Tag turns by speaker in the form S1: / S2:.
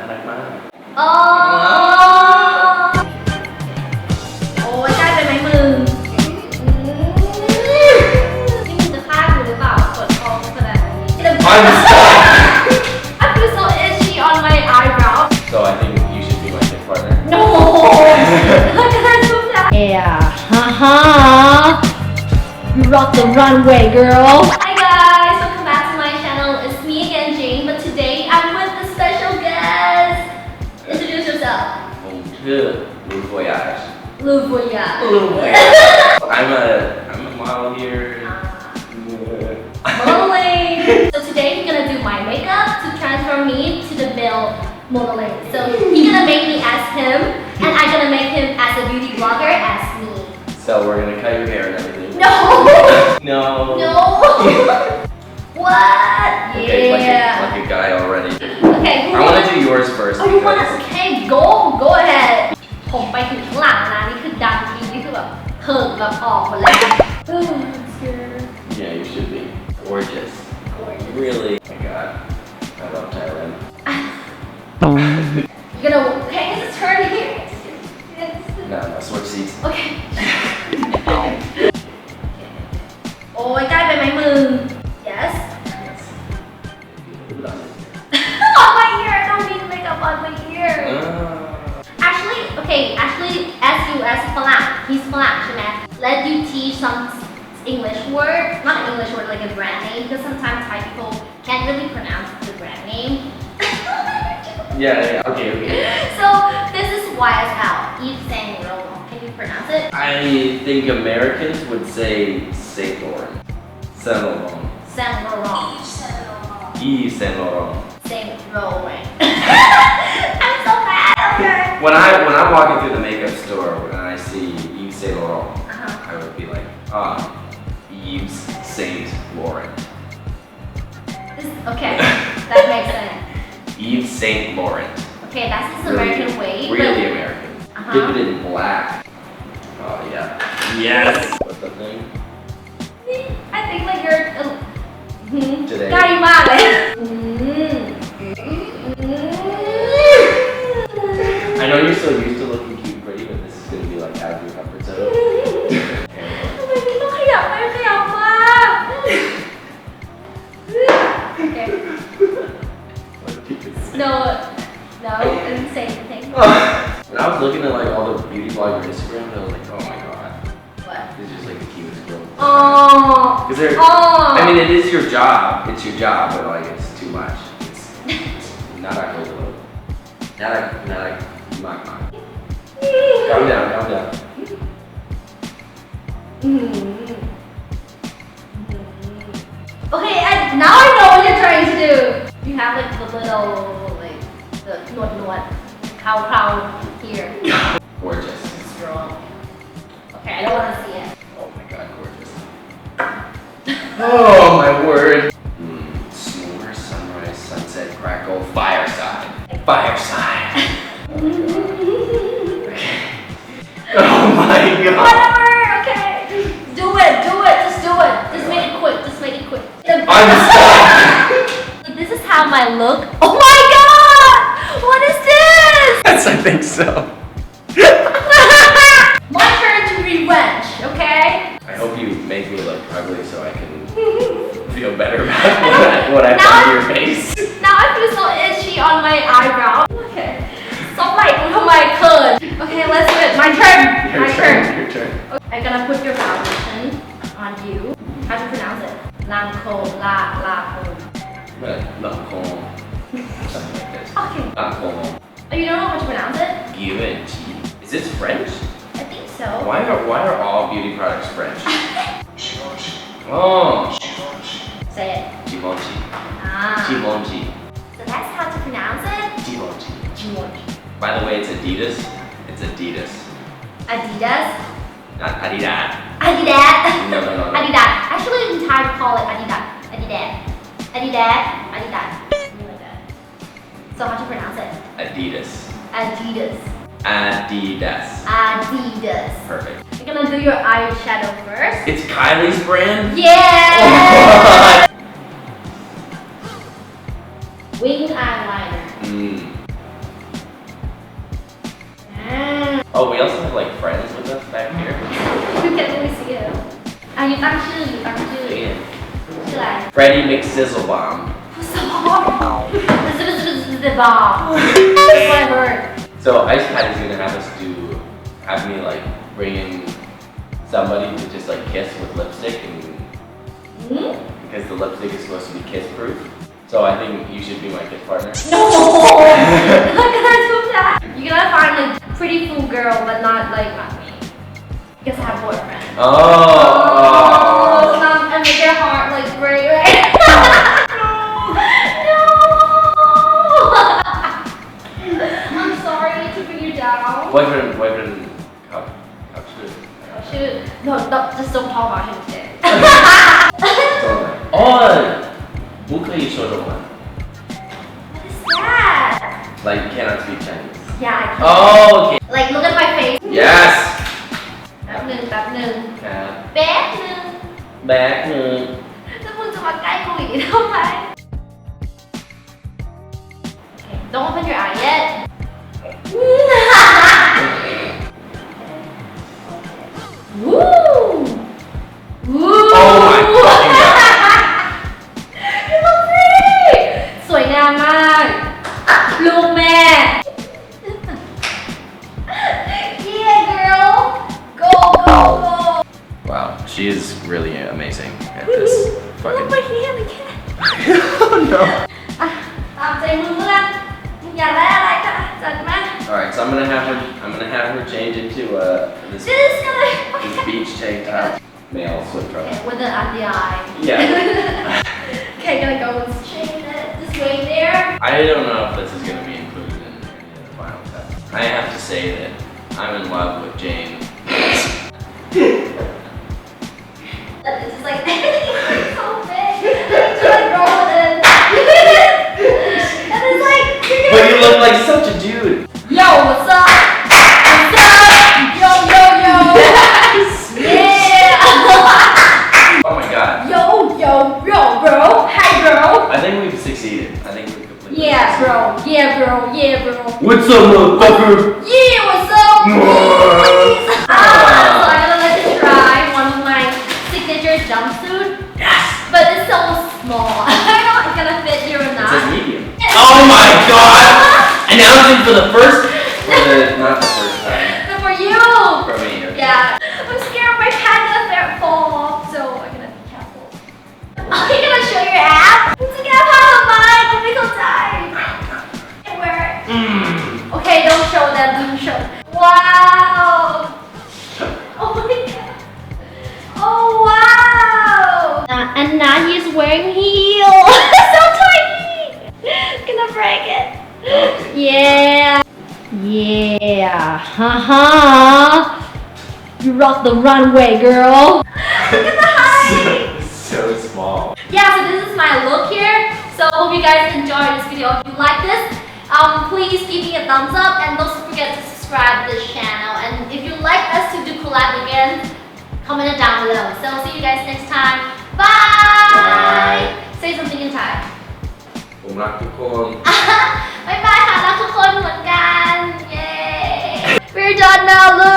S1: น่ารักมาก
S2: โอ้โอ้ยได้ไปไหมมึงนี่มึงจะฆ่ากูหรือเปล่ากดท้องขนาดนี้
S1: I'm stuck
S2: I feel so itchy on my eyebrow
S1: so I think you should be my kick partner
S2: No How can I do that
S3: Yeah, haha. You rock the runway, girl.
S2: Hi Livoya. I'm a
S1: I'm a model here. Yeah.
S2: Modeling. so today I'm gonna do my makeup to transform me to the Bill modeling. So you're gonna make me as him, and I'm gonna make him as a beauty blogger as me.
S1: So we're gonna cut your hair and everything.
S2: No.
S1: No.
S2: No. what?
S1: Okay, like a,
S2: yeah.
S1: like a guy already.
S2: Okay. who-
S1: I want to do yours first.
S2: Oh, you wanna? Okay, go, go ahead. ผมไปถึงข้างหลังนะนี่คือดังทีนี่คือแบบเหิงแบบออกหมดแล้ว
S1: Yeah, you should be. Gorgeous. Really?
S2: English word, like a brand name, because sometimes Thai people can't really pronounce the brand name.
S1: yeah yeah okay okay
S2: so this is YSL, Yves Saint Laurent. Can you pronounce it?
S1: I think Americans would say Saint Laurent. Saint Laurent.
S2: Saint Laurent.
S1: Yves Saint Laurent.
S2: Saint Laurent. I'm so bad. Okay.
S1: When I when I'm walking through the makeup
S2: That makes sense.
S1: Eve St. Laurent.
S2: Okay, that's his
S1: Really-
S2: American way. but- Really
S1: American.
S2: Uh-huh.
S1: Dip it in black. Oh, yeah. Yes. What's the thing?
S2: I think like you're. Uh, mm-hmm.
S1: Today.
S2: Got him out? Mm. Mm.
S1: I know you're so used to looking beauty blogger Instagram, I was like, oh my god,
S2: What?
S1: this is just like the cutest girl.
S2: Oh.
S1: They're,
S2: Oh.
S1: I mean, it is your job. It's your job, but like it's too much. It's not a good look. Not a, not a, not a. Calm down, calm down.
S2: Mhm. Okay, I, now I know what you're trying to do. You have like the little, like, the nut nut, cow cow here.
S1: Gorgeous.
S2: Strong. Okay, I don't want to see it.
S1: Oh my god, gorgeous. Oh my word. Mm, s'more, sunrise, sunset, crackle, fireside. Fireside. Oh my god. Oh my god.
S2: Whatever, okay. Do it, do it, just do it. Just make it quick, just make it quick.
S1: I'm stuck.
S2: This is how my look. Oh my god! What is this?
S1: Yes, I think so. Better about what, I, what
S2: Now I-
S1: your face.
S2: Now I feel so itchy on my eyebrow. Okay. So like to my curd. Okay, let's do it. My turn.
S1: Your
S2: my
S1: turn,
S2: turn.
S1: your turn.
S2: I'm gonna put your foundation on you. How do you pronounce it? Lancome, la, la,
S1: Lancome. Something like this.
S2: Okay.
S1: Lancome.
S2: Oh, you don't know how to pronounce it?
S1: Givenchy. Is this French?
S2: I think so.
S1: Why are why are all beauty products French? Oh,
S2: Say it.
S1: Givenchy.
S2: Ah.
S1: Givenchy.
S2: So that's how to pronounce it?
S1: Givenchy.
S2: Givenchy.
S1: By the way, it's Adidas. It's Adidas.
S2: Adidas.
S1: Not Adidas.
S2: Adidas.
S1: No, no, no, no.
S2: Adidas. Actually, in Thai, we call it Adidas. Adidas. Adidas. Adidas. Something like that. So how to pronounce it?
S1: Adidas.
S2: Adidas.
S1: Adidas.
S2: Adidas.
S1: Perfect.
S2: You're gonna do your eyeshadow first.
S1: It's Kylie's brand.
S2: Yeah. winged eyeliner.
S1: Mm. Oh, we also have like friends with us back here.
S2: You can really see it. อ่ะยูตั้งชื่อยูตั้งชื่อ
S1: Yeah.
S2: ชื่ออะไร
S1: Freddie McSizzle
S2: Bomb. ผู้สอนมันจะเป็นจะบอก That's my word
S1: So Ice Pad is gonna have us do have me like bring in somebody to just like kiss with lipstick and
S2: หืม
S1: because the lipstick is supposed to be kiss proof. So I think you should be my kiss partner.
S2: No! I'm not gonna do that. You're gonna find a pretty cool girl, but not like not me. Because I have boyfriend.
S1: Oh.
S2: Oh,
S1: 不可以说中文
S2: what is that?
S1: Like you cannot speak Chinese.
S2: Yeah, I can.
S1: Oh, okay.
S2: Like, look at my face.
S1: Yes.
S2: แป๊บหนึ่งแป๊บหนึ่ง
S1: ครับ
S2: แป๊บหนึ่ง
S1: แบกหนึ่ง
S2: แล้วมึงจะมาใกล้กูอีกทำไม Okay, don't open your eye
S1: I'm gonna have her. I'm gonna have her change into uh this,
S2: Just gonna
S1: this beach tank top male slip
S2: Okay,
S1: dress.
S2: with the eye.
S1: Yeah.
S2: okay, gonna go and straighten it this way there.
S1: I don't know if this is gonna be included in the final test. I have to say that I'm in love with Jane. Announcing for the first, for the not the first time
S2: But for you.
S1: for me. Okay.
S2: Yeah. I'm scared my pants gonna fall off, so I'm gonna be careful. Are you gonna show your app? It's gonna have a mind. Don't be so tired. Wear it.
S1: Mm.
S2: Okay, don't show them. Don't show. Wow. Oh my god. Oh wow. Uh, and now he's wearing heels. Yeah.
S3: Yeah, haha. You rock the runway, girl.
S2: Look at the height.
S1: so, so small.
S2: Yeah, so this is my look here. So hope you guys enjoyed this video. If you like this, um, please give me a thumbs up and don't forget to subscribe to this channel. And if you'd like us to do collab again, comment it down below. So see you guys next time. Bye. Say something in Thai.
S1: ผมรักทุกคน
S2: now. Look.